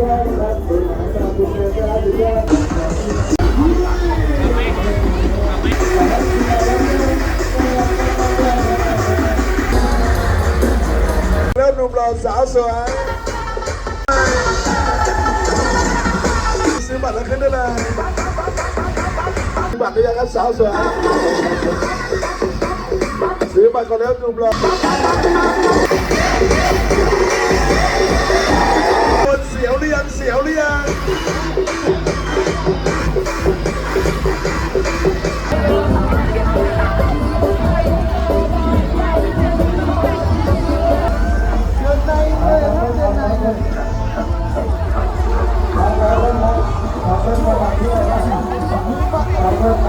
แล้วหนุ่ล่สาวสวยซื้อบัตรแล้วขึ้นได้เลยบัตรได้ยังครับสาวสวยซื้อบัตรก็แล้วหนุ่ล่อ ยวหรือยังเสียวหรือยัง เ